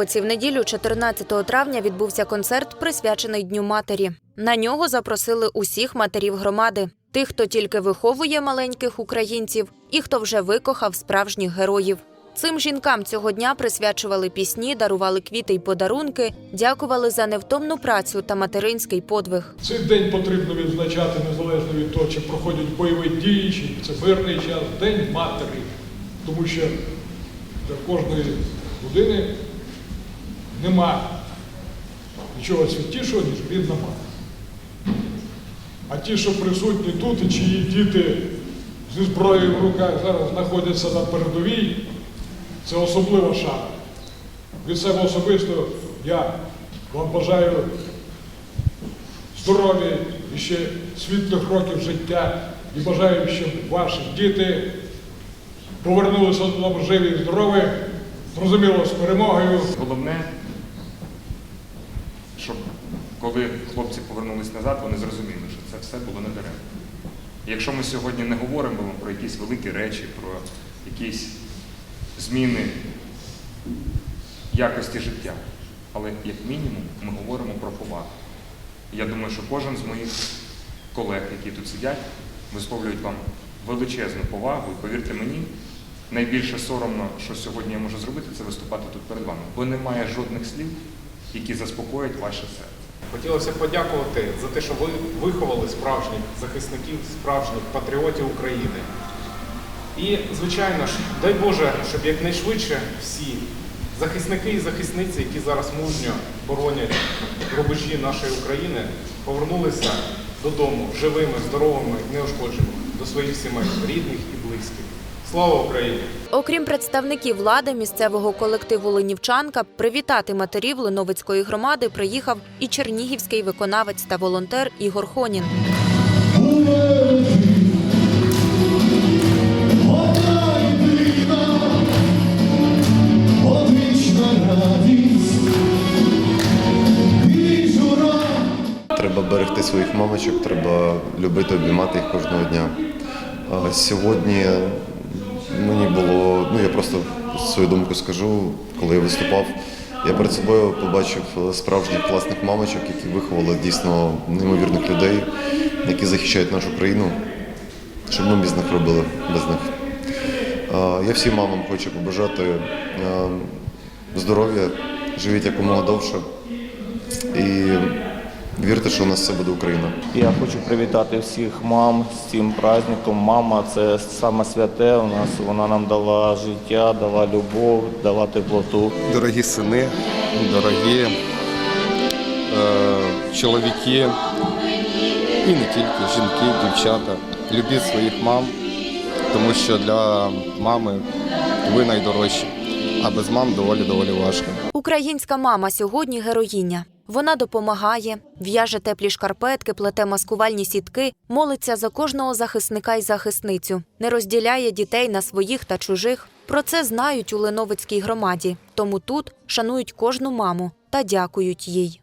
Леновиці в неділю, 14 травня, відбувся концерт, присвячений Дню матері. На нього запросили усіх матерів громади, тих, хто тільки виховує маленьких українців, і хто вже викохав справжніх героїв. Цим жінкам цього дня присвячували пісні, дарували квіти й подарунки, дякували за невтомну працю та материнський подвиг. Цей день потрібно відзначати незалежно від того, чи проходять бойові дії, чи це мирний час, День матері. Тому що для кожної людини нема нічого святішого, ніж рідна мати. А ті, що присутні тут, і чиї діти зі зброєю в руках зараз знаходяться на передовій, це особлива шана. Від себе особисто я вам бажаю здоров'я і ще світлих років життя. І бажаю, щоб ваші діти повернулися додому живі і здорові, зрозуміло, з перемогою. Головне, щоб коли хлопці повернулись назад, вони зрозуміли, що це все було недаремно. І Якщо ми сьогодні не говоримо про якісь великі речі, про якісь зміни якості життя, але як мінімум ми говоримо про повагу. Я думаю, що кожен з моїх колег, які тут сидять, висловлюють вам величезну повагу. І повірте мені, найбільше соромно, що сьогодні я можу зробити, це виступати тут перед вами, бо немає жодних слів, які заспокоять ваше серце. Хотілося подякувати за те, що ви виховали справжніх захисників, справжніх патріотів України. І, звичайно ж, дай Боже, щоб якнайшвидше всі захисники і захисниці, які зараз мужньо боронять рубежі нашої України, повернулися додому живими, здоровими, неушкодженими до своїх сімей, рідних і близьких. Слава Україні! Окрім представників влади місцевого колективу Ленівчанка, привітати матерів Леновицької громади приїхав і чернігівський виконавець та волонтер Ігор Хонін. Треба берегти своїх мамочок, треба любити, обіймати їх кожного дня. Сьогодні мені було, ну я просто свою думку скажу, коли я виступав, я перед собою побачив справжніх класних мамочок, які виховали дійсно неймовірних людей, які захищають нашу країну. Що ми без них робили без них? Я всім мамам хочу побажати здоров'я, живіть якомога довше і вірте, що у нас все буде Україна. Я хочу привітати всіх мам з цим праздником. Мама це саме святе у нас. Вона нам дала життя, дала любов, дала теплоту. дорогі сини, дорогі е, чоловіки, і не тільки жінки, дівчата. Любіть своїх мам, тому що для мами ви найдорожчі, а без мам доволі доволі важко. Українська мама сьогодні героїня. Вона допомагає, в'яже теплі шкарпетки, плете маскувальні сітки, молиться за кожного захисника і захисницю, не розділяє дітей на своїх та чужих. Про це знають у Леновицькій громаді. Тому тут шанують кожну маму та дякують їй.